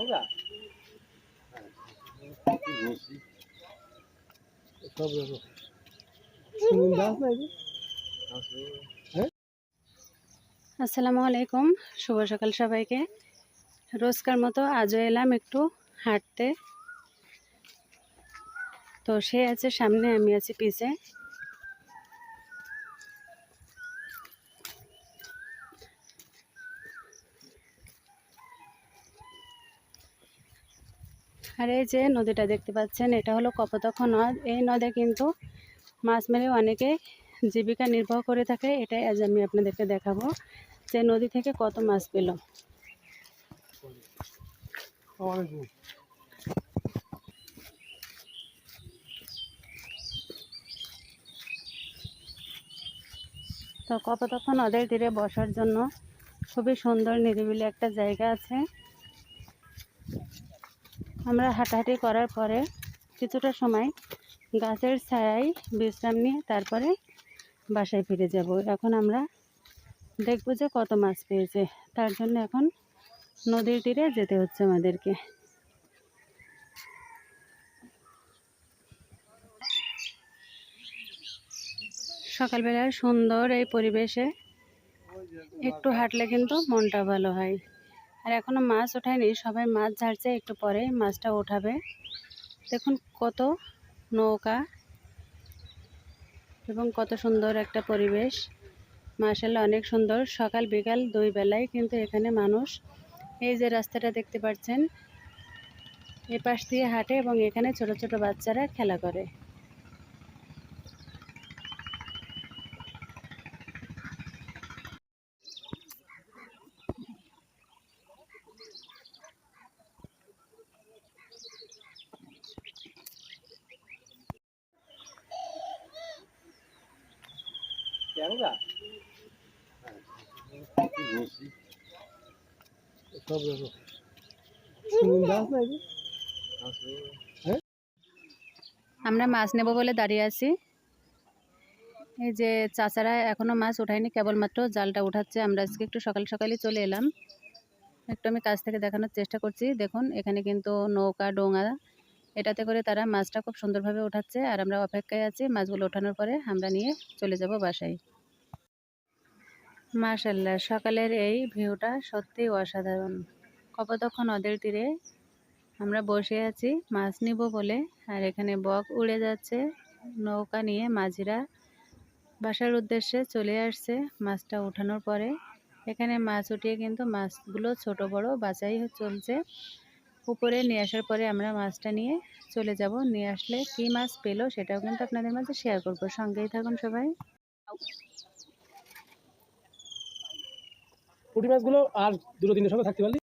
সব না এই আসসালামু আলাইকুম শুভ সকাল সবাইকে। রোজকার মতো আজও এলাম একটু হাঁটতে। তো সে আছে সামনে আমি আছি পিছে। আর এই যে নদীটা দেখতে পাচ্ছেন, এটা হলো কপোতাক্ষ নদ। এই নদে কিন্তু মাছ মেরে অনেকে জীবিকা নির্বাহ করে থাকে, এটাই আজ আমি আপনাদেরকে দেখাবো যে নদী থেকে কত মাছ পেল। তো কপোতাক্ষ নদের তীরে বসার জন্য খুবই সুন্দর নিরিবিলি একটা জায়গা আছে। আমরা হাঁটাহাঁটি করার পরে কিছুটা সময় গাছের ছায়ায় বিশ্রাম নিয়ে তারপরে বাসায় ফিরে যাব। এখন আমরা দেখব যে কত মাছ পেয়েছে। তার জন্য এখন নদীর তীরে যেতে হচ্ছে আমাদেরকে। সকালবেলার সুন্দর এই পরিবেশে একটু হাঁটলে কিন্তু মনটা ভালো হয়। আর এখনও মাছ ওঠায়নি, সবাই মাছ ঝাড়ছে একটু পরে, মাছটা ওঠাবে। দেখুন কত নৌকা এবং কত সুন্দর একটা পরিবেশ। মার্শাল্লাহ অনেক সুন্দর। সকাল বিকাল দুই বেলায় কিন্তু এখানে মানুষ, এই যে রাস্তাটা দেখতে পাচ্ছেন এ পাশ দিয়ে হাঁটে এবং এখানে ছোট ছোট বাচ্চারা খেলা করে। সব দেখো দাস না আমরা মাছ নেব বলে দাঁড়িয়ে আছি। এই যে চাচারা এখনও মাছ ওঠায়নি কেবলমাত্র জালটা উঠাচ্ছে। আমরা আজকে একটু সকাল সকালই চলে এলাম। একটু আমি কাছ থেকে দেখানোর চেষ্টা করছি। দেখুন এখানে কিন্তু নৌকা ডোঙা এটাতে করে তারা মাছটা খুব সুন্দরভাবে ওঠাচ্ছে আর আমরা অপেক্ষায় আছি মাছগুলো ওঠানোর পরে আমরা নিয়ে চলে যাব বাসায়। মার্শাল্লাহ সকালের এই ভিউটা সত্যিই অসাধারণ। কপোতাক্ষ নদের তীরে আমরা বসে আছি, মাছ নিব বলে, আর এখানে বক উড়ে যাচ্ছে, নৌকা নিয়ে মাঝিরা বাসার উদ্দেশ্যে চলে আসছে মাছটা ওঠানোর পরে। এখানে মাছ উঠিয়ে কিন্তু মাছগুলো ছোট বড় বাছাই চলছে। উপরে নিয়ে আসার পরে আমরা মাছটা নিয়ে চলে যাব। নিয়ে আসলে কি মাছ পেল সেটাও কিন্তু আপনাদের মাঝে শেয়ার করব। সঙ্গেই থাকুন সবাই। পুঁটি মাছগুলো আর দুটো তিনটে সঙ্গে থাকতে পারলি?